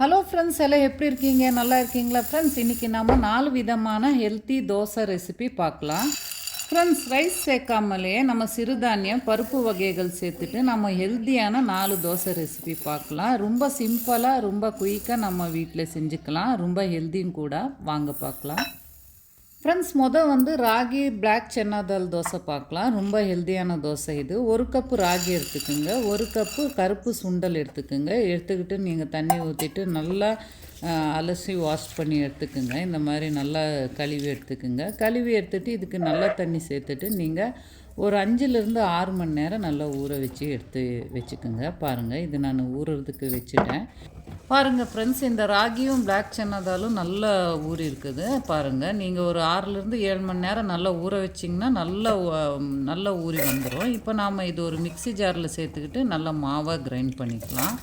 Hello friends எல்லாம் எப்படி இருக்கீங்க? நல்லா இருக்கீங்களா ஃப்ரெண்ட்ஸ் இன்றைக்கி நம்ம நாலு விதமான ஹெல்த்தி தோசை ரெசிபி பார்க்கலாம். ஃப்ரெண்ட்ஸ் ரைஸ் சேர்க்காமலேயே நம்ம சிறுதானியம் பருப்பு வகைகள் சேர்த்துட்டு நம்ம ஹெல்த்தியான நாலு தோசை ரெசிபி பார்க்கலாம். ரொம்ப சிம்பிளாக ரொம்ப குயிக்காக நம்ம வீட்டில் செஞ்சுக்கலாம். ரொம்ப ஹெல்த்தியும் கூட வாங்க பார்க்கலாம். ஃப்ரெண்ட்ஸ் மொதல் வந்து ராகி பிளாக் சென்னாதால் தோசை பார்க்கலாம். ரொம்ப ஹெல்த்தியான தோசை இது. ஒரு கப்பு ராகி எடுத்துக்கோங்க. ஒரு கப்பு கருப்பு சுண்டல் எடுத்துக்கோங்க. எடுத்துக்கிட்டு நீங்கள் தண்ணி ஊற்றிட்டு நல்லா அலசி வாஷ் பண்ணி எடுத்துக்கோங்க. இந்த மாதிரி நல்லா கழுவி எடுத்துக்கோங்க. கழுவி எடுத்துகிட்டு இதுக்கு நல்லா தண்ணி சேர்த்துட்டு நீங்கள் ஒரு அஞ்சுலேருந்து ஆறு மணி நேரம் நல்லா ஊற வச்சு எடுத்து வச்சுக்கோங்க. பாருங்கள் இது நான் ஊறுறதுக்கு வச்சுட்டேன். பாருங்கள் ஃப்ரெண்ட்ஸ் இந்த ராகியும் பிளாக் சென்னதாலும் நல்லா ஊறி இருக்குது. பாருங்கள் நீங்கள் ஒரு ஆறுலேருந்து ஏழு மணி நேரம் நல்லா ஊற வச்சிங்கன்னா நல்லா நல்லா ஊறி வந்துடும் இப்போ நாம் இது ஒரு மிக்ஸி ஜாரில் சேர்த்துக்கிட்டு நல்லா மாவாக கிரைண்ட் பண்ணிக்கலாம்.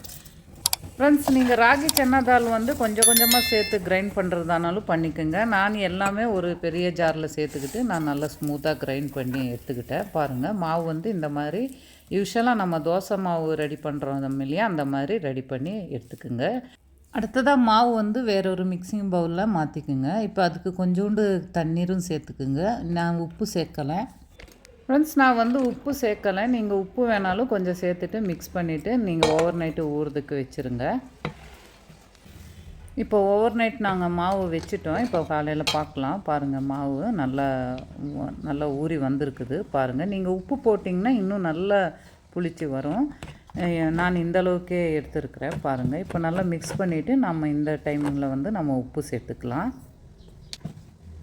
ஃப்ரெண்ட்ஸ் நீங்கள் ராகி சென்னா தால் வந்து கொஞ்சம் கொஞ்சமாக சேர்த்து கிரைண்ட் பண்ணுறதானாலும் பண்ணிக்கோங்க. நான் எல்லாமே ஒரு பெரிய ஜாரில் சேர்த்துக்கிட்டு நான் நல்லா ஸ்மூத்தாக கிரைண்ட் பண்ணி எடுத்துக்கிட்டேன். பாருங்கள் மாவு வந்து இந்த மாதிரி யூஸ்வலாக நம்ம தோசை மாவு ரெடி பண்ணுறோம் இல்லையா அந்த மாதிரி ரெடி பண்ணி எடுத்துக்கோங்க. அடுத்ததாக மாவு வந்து வேறொரு மிக்சிங் பவுலில் மாற்றிக்குங்க இப்போ அதுக்கு கொஞ்சோண்டு தண்ணீரும் சேர்த்துக்குங்க. நான் உப்பு சேர்க்கலை. ஃப்ரெண்ட்ஸ் நான் வந்து உப்பு சேர்க்கலை. நீங்கள் உப்பு வேணாலும் கொஞ்சம் சேர்த்துட்டு மிக்ஸ் பண்ணிவிட்டு நீங்கள் ஓவர் நைட்டு ஊறுறதுக்கு வச்சுருங்க. இப்போ ஓவர் நைட் நாங்கள் மாவு வச்சுட்டோம். இப்போ காலையில் பார்க்கலாம். பாருங்கள் மாவு நல்லா நல்லா ஊறி வந்திருக்குது. பாருங்கள் நீங்கள் உப்பு போட்டிங்கன்னா இன்னும் நல்லா புளிச்சு வரும். நான் இந்த அளவுக்கே எடுத்துருக்கிறேன். பாருங்கள் இப்போ நல்லா மிக்ஸ் பண்ணிவிட்டு நம்ம இந்த டைமிங்கில் வந்து நம்ம உப்பு சேர்த்துக்கலாம்.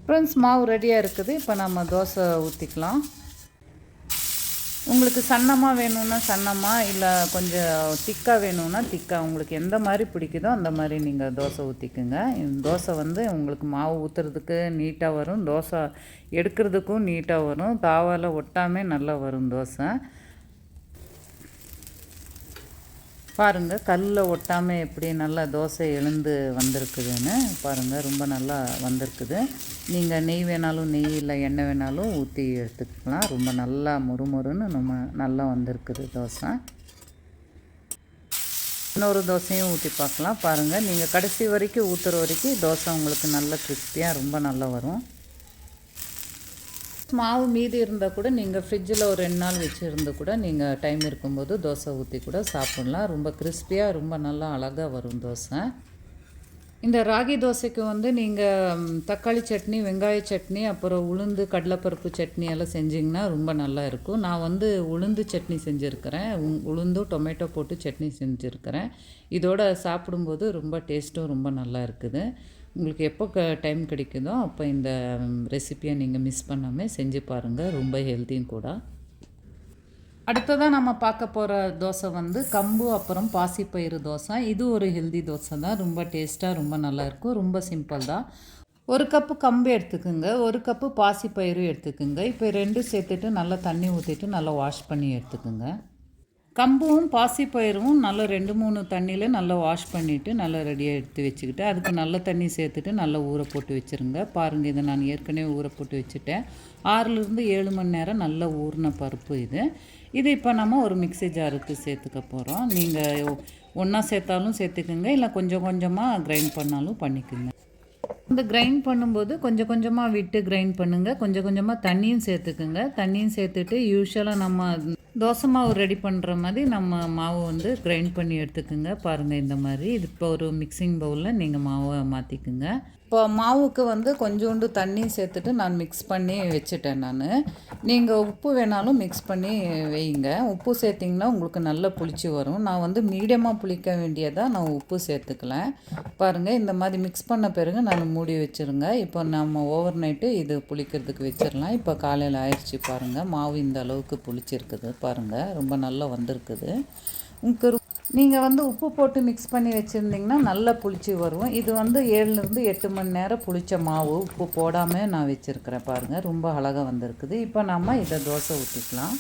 ஃப்ரெண்ட்ஸ் மாவு ரெடியாக இருக்குது. இப்போ நம்ம தோசை ஊற்றிக்கலாம் உங்களுக்கு சன்னமாக வேணும்னா சன்னமாக இல்லை கொஞ்சம் திக்காக வேணும்னா திக்காக உங்களுக்கு எந்த மாதிரி பிடிக்குதோ அந்த மாதிரி நீங்கள் தோசை ஊற்றிக்குங்க தோசை வந்து உங்களுக்கு மாவு ஊற்றுறதுக்கு நீட்டாக வரும். தோசை எடுக்கிறதுக்கும் நீட்டாக வரும். தாவால் ஒட்டாமே நல்லா வரும் தோசை. பாருங்கள் கல்லில் ஒட்டாமல் எப்படி நல்லா தோசை எழுந்து வந்திருக்குதுன்னு பாருங்கள் ரொம்ப நல்லா வந்திருக்குது. நீங்கள் நெய் வேணாலும் நெய் இல்லை எண்ணெய் வேணாலும் ஊற்றி எடுத்துக்கலாம். ரொம்ப நல்லா முறுமுறுன்னு நம்ம நல்லா வந்திருக்குது தோசை. இன்னொரு தோசையும் ஊற்றி பார்க்கலாம். பாருங்கள் நீங்கள் கடைசி வரைக்கும் ஊற்றுற வரைக்கும் தோசை உங்களுக்கு நல்ல கிறிஸ்பியாக ரொம்ப நல்லா வரும். மாவு மீதி இருந்தால் கூட நீங்கள் ஃப்ரிட்ஜில் ஒரு ரெண்டு நாள் வச்சுருந்து கூட நீங்கள் டைம் இருக்கும்போது தோசை ஊற்றி கூட சாப்பிட்லாம். ரொம்ப கிறிஸ்பியாக ரொம்ப நல்லா அழகாக வரும் தோசை. இந்த ராகி தோசைக்கு வந்து நீங்கள் தக்காளி சட்னி வெங்காய சட்னி அப்புறம் உளுந்து கடலைப்பருப்பு சட்னி எல்லாம் செஞ்சிங்கன்னா ரொம்ப நல்லா இருக்கும். நான் வந்து உளுந்து சட்னி செஞ்சுருக்கிறேன். உளுந்தும் டொமேட்டோ போட்டு சட்னி செஞ்சுருக்கிறேன். இதோட சாப்பிடும்போது ரொம்ப டேஸ்ட்டும் ரொம்ப நல்லா இருக்குது. உங்களுக்கு எப்போ க டைம் கிடைக்குதோ அப்போ இந்த ரெசிப்பியை நீங்கள் மிஸ் பண்ணாமல் செஞ்சு பாருங்கள் ரொம்ப ஹெல்த்தியும் கூட. அடுத்ததாக நம்ம பார்க்க போகிற தோசை வந்து கம்பு அப்புறம் பாசிப்பயிறு தோசை. இது ஒரு ஹெல்தி தோசை தான். ரொம்ப டேஸ்ட்டாக ரொம்ப நல்லாயிருக்கும் ரொம்ப சிம்பிள் தான். ஒரு கப்பு கம்பு எடுத்துக்கோங்க. ஒரு கப்பு பாசிப்பயிறு எடுத்துக்கோங்க. இப்போ ரெண்டும் சேர்த்துட்டு நல்லா தண்ணி ஊற்றிட்டு நல்லா வாஷ் பண்ணி எடுத்துக்கோங்க. கம்பும் பாசிப்பயிரும் நல்லா ரெண்டு மூணு தண்ணியில் நல்லா வாஷ் பண்ணிவிட்டு நல்லா ரெடியாக எடுத்து வச்சுக்கிட்டு அதுக்கு நல்ல தண்ணி சேர்த்துட்டு நல்லா ஊற போட்டு வச்சுருங்க. பாருங்கள் இதை நான் ஏற்கனவே ஊற போட்டு வச்சுட்டேன். ஆறுலேருந்து ஏழு மணி நேரம் நல்லா ஊறின பருப்பு இது. இது இப்போ நம்ம ஒரு மிக்ஸி ஜாருக்கு சேர்த்துக்க போகிறோம் நீங்கள் ஒன்றா சேர்த்தாலும் சேர்த்துக்குங்க இல்லை கொஞ்சம் கொஞ்சமாக கிரைண்ட் பண்ணாலும் பண்ணிக்கோங்க. இந்த கிரைண்ட் பண்ணும்போது கொஞ்சம் கொஞ்சமாக விட்டு கிரைண்ட் பண்ணுங்கள் கொஞ்சம் கொஞ்சமாக தண்ணியும் சேர்த்துக்குங்க. தண்ணியும் சேர்த்துட்டு யூஸ்வலாக நம்ம தோசை மாவு ரெடி பண்ணுற மாதிரி நம்ம மாவு வந்து கிரைண்ட் பண்ணி எடுத்துக்குங்க. பாருங்கள் இந்த மாதிரி. இது இப்போ ஒரு மிக்சிங் பவுலில் நீங்கள் மாவை மாற்றிக்குங்க இப்போ மாவுக்கு வந்து கொஞ்சோண்டு தண்ணி சேர்த்துட்டு நான் மிக்ஸ் பண்ணி வச்சுட்டேன் நான். நீங்கள் உப்பு வேணாலும் மிக்ஸ் பண்ணி வைங்க. உப்பு சேர்த்திங்கன்னா உங்களுக்கு நல்லா புளிச்சு வரும். நான் வந்து மீடியமாக புளிக்க வேண்டியதாக நான் உப்பு சேர்த்துக்கல. பாருங்கள் இந்த மாதிரி மிக்ஸ் பண்ண பிறகு நான் மூடி வச்சுருங்க. இப்போ நம்ம ஓவர் நைட்டு இது புளிக்கிறதுக்கு வச்சிடலாம் இப்போ காலையில் ஆயிடுச்சு பாருங்கள் மாவு இந்த அளவுக்கு புளிச்சிருக்குது பாருங்கள் ரொம்ப நல்லா வந்திருக்குது. உங்களுக்கு நீங்கள் வந்து உப்பு போட்டு மிக்ஸ் பண்ணி வச்சுருந்தீங்கன்னா நல்லா புளிச்சு வரும். இது வந்து ஏழுலேருந்து எட்டு மணி நேரம் புளிச்ச மாவு உப்பு போடாமல் நான் வச்சுருக்கிறேன் பாருங்கள் ரொம்ப அழகாக வந்திருக்குது. இப்போ நம்ம இதை தோசை ஊற்றிக்கலாம்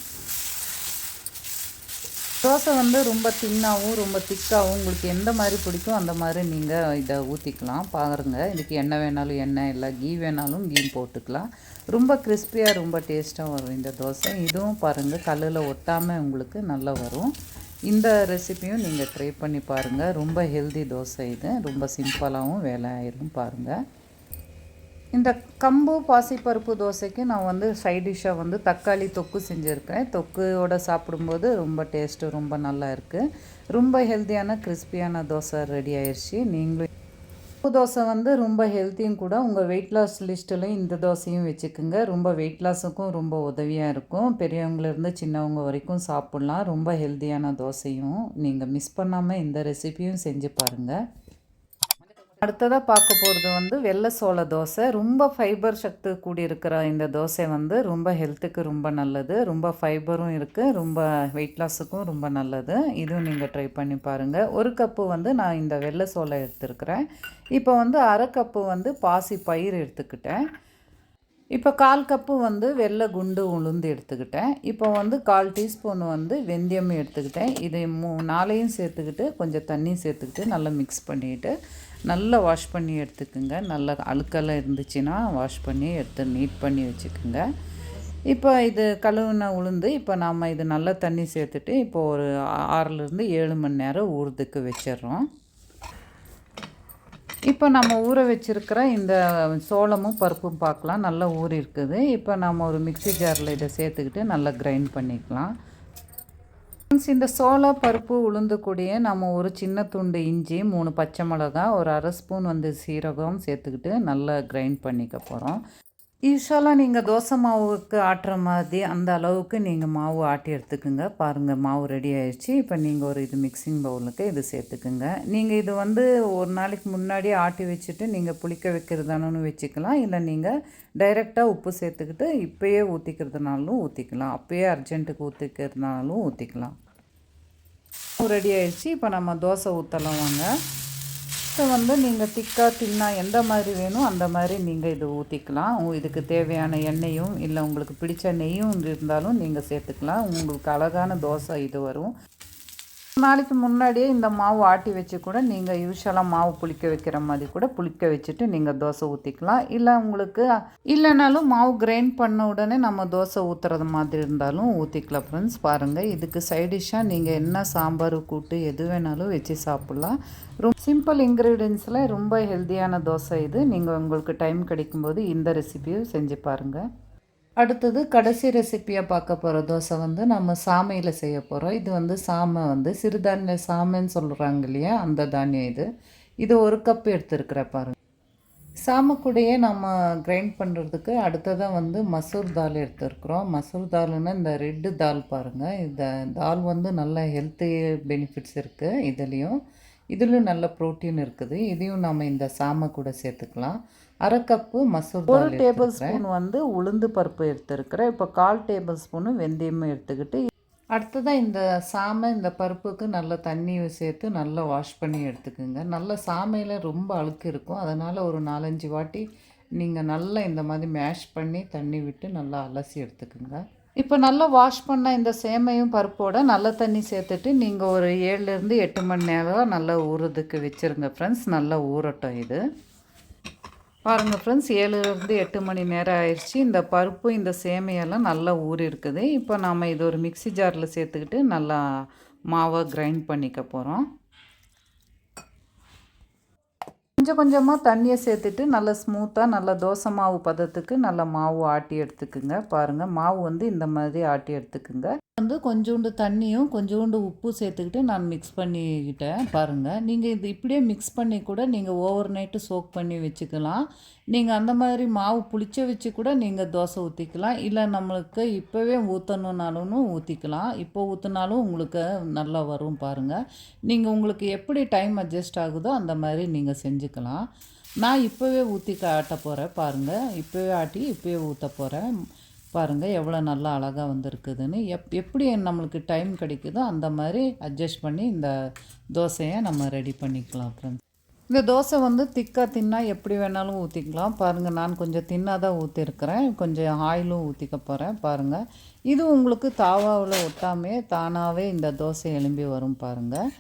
தோசை வந்து ரொம்ப தின்னாகவும் ரொம்ப திக்காகவும் உங்களுக்கு எந்த மாதிரி பிடிக்கும் அந்த மாதிரி நீங்கள் இதை ஊற்றிக்கலாம் பாருங்க. இதுக்கு எண்ணெய் வேணாலும் எண்ணெய் இல்லை கீ வேணாலும் கீ போட்டுக்கலாம். ரொம்ப கிறிஸ்பியாக ரொம்ப டேஸ்ட்டாக வரும் இந்த தோசை. இதுவும் பாருங்கள் கல்லில் ஒட்டாமல் உங்களுக்கு நல்லா வரும். இந்த ரெசிபியும் நீங்கள் ட்ரை பண்ணி பாருங்கள் ரொம்ப ஹெல்தி தோசை இது. ரொம்ப சிம்பிளாகவும் வேலை ஆயிரும் பாருங்கள் இந்த கம்பு பாசிப்பருப்பு தோசைக்கு நான் வந்து சைட் டிஷ்ஷாக வந்து தக்காளி தொக்கு செஞ்சுருக்கேன். தொக்குவோட சாப்பிடும்போது ரொம்ப டேஸ்ட்டு ரொம்ப நல்லா இருக்குது ரொம்ப ஹெல்த்தியான கிறிஸ்பியான தோசை ரெடி ஆயிடுச்சு நீங்களும் உப்பு தோசை வந்து ரொம்ப ஹெல்த்தியும் கூட. உங்கள் வெயிட் லாஸ் லிஸ்ட்டில் இந்த தோசையும் வச்சுக்கோங்க. ரொம்ப வெயிட் லாஸுக்கும் ரொம்ப உதவியாக இருக்கும். பெரியவங்கலேருந்து சின்னவங்க வரைக்கும் சாப்பிட்லாம். ரொம்ப ஹெல்த்தியான தோசையும் நீங்கள் மிஸ் பண்ணாமல் இந்த ரெசிபியும் செஞ்சு பாருங்கள் அடுத்ததாக பார்க்க போகிறது வந்து வெள்ளை சோள தோசை. ரொம்ப ஃபைபர் சக்தி கூடி இருக்கிற இந்த தோசை வந்து ரொம்ப ஹெல்த்துக்கு ரொம்ப நல்லது. ரொம்ப ஃபைபரும் இருக்குது ரொம்ப வெயிட் லாஸுக்கும் ரொம்ப நல்லது. இதுவும் நீங்கள் ட்ரை பண்ணி பாருங்கள் ஒரு கப்பு வந்து நான் இந்த வெள்ளை சோளம் எடுத்துருக்கிறேன். இப்போ வந்து அரை கப்பு வந்து பாசி பயிர் எடுத்துக்கிட்டேன். இப்போ கால் கப்பு வந்து வெள்ளை குண்டு உளுந்து எடுத்துக்கிட்டேன். இப்போ வந்து கால் டீஸ்பூன் வந்து வெந்தயம் எடுத்துக்கிட்டேன். இதை மூ நாளையும் சேர்த்துக்கிட்டு கொஞ்சம் தண்ணி சேர்த்துக்கிட்டு நல்லா மிக்ஸ் பண்ணிவிட்டு நல்லா வாஷ் பண்ணி எடுத்துக்கோங்க. நல்லா அழுக்கெல்லாம் இருந்துச்சுன்னா வாஷ் பண்ணி எடுத்து நீட் பண்ணி வச்சுக்கோங்க. இப்போ இது கழுவுன உளுந்து இப்போ நாம் இது நல்லா தண்ணி சேர்த்துட்டு இப்போ ஒரு ஆறுலேருந்து ஏழு மணி நேரம் ஊறுதுக்கு வச்சிடுறோம். இப்போ நம்ம ஊற வச்சுருக்கிற இந்த சோளமும் பருப்பும் பார்க்கலாம். நல்லா ஊறி இருக்குது. இப்போ நம்ம ஒரு மிக்சி ஜாரில் இதை சேர்த்துக்கிட்டு நல்லா கிரைண்ட் பண்ணிக்கலாம். இந்த சோளம் பருப்பு உளுந்து கூடிய நம்ம ஒரு சின்ன துண்டு இஞ்சி மூணு பச்சை மிளகா ஒரு அரை ஸ்பூன் வந்து சீரகம் சேர்த்துக்கிட்டு நல்லா கிரைண்ட் பண்ணிக்க போகிறோம் யூஸ்வலாக நீங்கள் தோசை மாவுக்கு ஆட்டுற மாதிரி அந்த அளவுக்கு நீங்கள் மாவு ஆட்டி எடுத்துக்கோங்க. பாருங்கள் மாவு ரெடி ஆயிடுச்சு. இப்போ நீங்கள் ஒரு இது மிக்சிங் பவுலுக்கு இது சேர்த்துக்குங்க. நீங்கள் இது வந்து ஒரு நாளைக்கு முன்னாடியே ஆட்டி வச்சுட்டு நீங்கள் புளிக்க வைக்கிறதானு வச்சுக்கலாம். இல்லை நீங்கள் டைரெக்டாக உப்பு சேர்த்துக்கிட்டு இப்போயே ஊற்றிக்கிறதுனாலும் ஊற்றிக்கலாம் அப்போயே அர்ஜென்ட்டுக்கு ஊற்றிக்கிறதுனாலும் ஊற்றிக்கலாம் ரெடி ஆயிடுச்சு. இப்போ நம்ம தோசை ஊற்றலாம் வாங்க. ஸோ வந்து நீங்கள் திக்காக தின்னா எந்த மாதிரி வேணும் அந்த மாதிரி நீங்கள் இது ஊற்றிக்கலாம் இதுக்கு தேவையான எண்ணெயும் இல்லை உங்களுக்கு பிடிச்ச நெய்யும் இருந்தாலும் நீங்கள் சேர்த்துக்கலாம். உங்களுக்கு அழகான தோசை இது வரும். நாளைக்கு முன்னாடியே இந்த மாவு ஆட்டி வச்சு கூட நீங்கள் யூஸ்வலாக மாவு புளிக்க வைக்கிற மாதிரி கூட புளிக்க வச்சுட்டு நீங்கள் தோசை ஊற்றிக்கலாம் இல்லை உங்களுக்கு இல்லைனாலும் மாவு கிரைண்ட் பண்ண உடனே நம்ம தோசை ஊற்றுறது மாதிரி இருந்தாலும் ஊற்றிக்கலாம் ஃப்ரெண்ட்ஸ் பாருங்கள் இதுக்கு சைடிஷ்ஷாக நீங்கள் என்ன சாம்பார் கூட்டு எது வேணாலும் வச்சு சாப்பிட்லாம். ரொம்ப சிம்பிள் இன்க்ரீடியன்ஸில் ரொம்ப ஹெல்த்தியான தோசை இது. நீங்கள் உங்களுக்கு டைம் கிடைக்கும்போது இந்த ரெசிபியும் செஞ்சு பாருங்கள் அடுத்தது கடைசி ரெசிப்பியாக பார்க்க போகிற தோசை வந்து நம்ம சாமையில் செய்ய போகிறோம் இது வந்து சாமை வந்து சிறுதானிய சாமைன்னு சொல்கிறாங்க இல்லையா? அந்த தானியம் இது. இது ஒரு கப் எடுத்துருக்கிற பாருங்கள் சாமக்கூடையே நம்ம கிரைண்ட் பண்ணுறதுக்கு அடுத்ததாக வந்து மசூர் தால் எடுத்துருக்குறோம். மசூர் தாலுன்னா இந்த ரெட்டு தால் பாருங்கள் இந்த தால் வந்து நல்ல ஹெல்த்து பெனிஃபிட்ஸ் இருக்குது இதுலேயும். இதுலேயும் நல்ல ப்ரோட்டீன் இருக்குது. இதையும் நம்ம இந்த சாமை கூட சேர்த்துக்கலாம். அரை கப்பு மசூர் ஒரு டேபிள் ஸ்பூன் வந்து உளுந்து பருப்பு எடுத்துருக்கிறேன். இப்போ கால் டேபிள் ஸ்பூனு வெந்தயமும் எடுத்துக்கிட்டு அடுத்ததாக இந்த சாமை இந்த பருப்புக்கு நல்ல தண்ணி சேர்த்து நல்லா வாஷ் பண்ணி எடுத்துக்கோங்க. நல்ல சாமையில் ரொம்ப அழுக்கு இருக்கும். அதனால் ஒரு நாலஞ்சு வாட்டி நீங்கள் நல்லா இந்த மாதிரி மேஷ் பண்ணி தண்ணி விட்டு நல்லா அலசி எடுத்துக்கோங்க. இப்போ நல்லா வாஷ் பண்ண இந்த சேமையும் பருப்போட நல்ல தண்ணி சேர்த்துட்டு நீங்கள் ஒரு ஏழுலேருந்து எட்டு மணி நேரம் நல்லா ஊறுறதுக்கு வச்சுருங்க ஃப்ரெண்ட்ஸ் நல்லா ஊறட்டும் இது. பாருங்கள் ஃப்ரெண்ட்ஸ் ஏழுலேருந்து எட்டு மணி நேரம் ஆயிடுச்சு. இந்த பருப்பு இந்த சேமையெல்லாம் நல்லா ஊறி இருக்குது. இப்போ நாம் இது ஒரு மிக்சி ஜாரில் சேர்த்துக்கிட்டு நல்லா மாவை கிரைண்ட் பண்ணிக்க போகிறோம் கொஞ்சம் கொஞ்சமாக தண்ணியை சேர்த்துட்டு நல்லா ஸ்மூத்தாக நல்லா தோசை மாவு பதத்துக்கு நல்லா மாவு ஆட்டி எடுத்துக்குங்க. பாருங்கள் மாவு வந்து இந்த மாதிரி ஆட்டி எடுத்துக்குங்க. வந்து கொஞ்சோண்டு தண்ணியும் கொஞ்சோண்டு உப்பு சேர்த்துக்கிட்டு நான் மிக்ஸ் பண்ணிக்கிட்டேன். பாருங்கள் நீங்கள் இது இப்படியே மிக்ஸ் பண்ணி கூட நீங்கள் ஓவர் நைட்டு சோக் பண்ணி வச்சுக்கலாம். நீங்கள் அந்த மாதிரி மாவு புளிச்ச வச்சு கூட நீங்கள் தோசை ஊற்றிக்கலாம் இல்லை நம்மளுக்கு இப்போவே ஊற்றணுனாலும் ஊற்றிக்கலாம் இப்போ ஊற்றினாலும் உங்களுக்கு நல்லா வரும் பாருங்கள் நீங்கள் உங்களுக்கு எப்படி டைம் அட்ஜஸ்ட் ஆகுதோ அந்த மாதிரி நீங்கள் செஞ்சுக்கலாம். நான் இப்போவே ஊற்றி ஆட்ட போகிறேன் பாருங்கள் இப்போவே ஆட்டி இப்போவே ஊற்ற போகிறேன் பாருங்கள் எவ்வளோ நல்லா அழகாக வந்திருக்குதுன்னு. எப் எப்படி நம்மளுக்கு டைம் கிடைக்குதோ அந்த மாதிரி அட்ஜஸ்ட் பண்ணி இந்த தோசையை நம்ம ரெடி பண்ணிக்கலாம் ஃப்ரெண்ட்ஸ் இந்த தோசை வந்து திக்காக தின்னா எப்படி வேணாலும் ஊற்றிக்கலாம் பாருங்கள் நான் கொஞ்சம் தின்னாக தான் ஊற்றிருக்கிறேன் கொஞ்சம் ஆயிலும் ஊற்றிக்க போகிறேன் பாருங்கள் இது உங்களுக்கு தாவாவில் ஒட்டாமே தானாகவே இந்த தோசை எலும்பி வரும் பாருங்கள்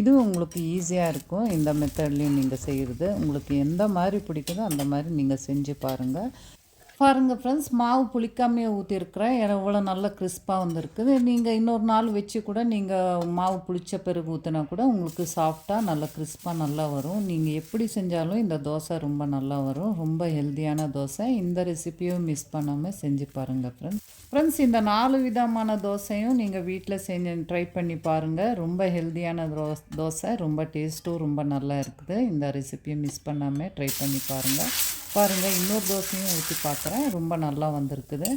இது உங்களுக்கு ஈஸியாக இருக்கும். இந்த மெத்தட்லேயும் நீங்கள் செய்கிறது உங்களுக்கு எந்த மாதிரி பிடிக்குதோ அந்த மாதிரி நீங்கள் செஞ்சு பாருங்கள் பாருங்கள் ஃப்ரெண்ட்ஸ் மாவு புளிக்காமையே ஊற்றிருக்கிறேன் எவ்வளோ நல்ல கிறிஸ்பாக வந்திருக்குது. நீங்கள் இன்னொரு நாள் வச்சு கூட நீங்கள் மாவு புளிச்ச பிறகு ஊற்றினா கூட உங்களுக்கு சாஃப்டாக நல்ல கிறிஸ்பாக நல்லா வரும். நீங்கள் எப்படி செஞ்சாலும் இந்த தோசை ரொம்ப நல்லா வரும். ரொம்ப ஹெல்த்தியான தோசை. இந்த ரெசிபியும் மிஸ் பண்ணாமல் செஞ்சு பாருங்கள் ஃப்ரெண்ட்ஸ் ஃப்ரெண்ட்ஸ் இந்த நாலு விதமான தோசையும் நீங்கள் வீட்டில் செஞ்சு ட்ரை பண்ணி பாருங்கள் ரொம்ப ஹெல்த்தியான தோசை. ரொம்ப டேஸ்ட்டும் ரொம்ப நல்லா இருக்குது. இந்த ரெசிபியை மிஸ் பண்ணாமல் ட்ரை பண்ணி பாருங்கள் பாருங்கள் இன்னொரு தோசையும் ஊற்றி பார்க்குறேன் ரொம்ப நல்லா வந்திருக்குது.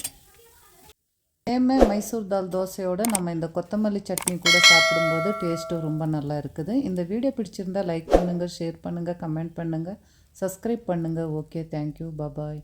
சேமே மைசூர் தால் தோசையோட நம்ம இந்த கொத்தமல்லி சட்னி கூட சாப்பிடும்போது டேஸ்ட்டும் ரொம்ப நல்லா இருக்குது. இந்த வீடியோ பிடிச்சிருந்தா லைக் பண்ணுங்கள் ஷேர் பண்ணுங்கள் கமெண்ட் பண்ணுங்கள் சப்ஸ்கிரைப் பண்ணுங்கள் ஓகே தேங்க்யூ பபாய்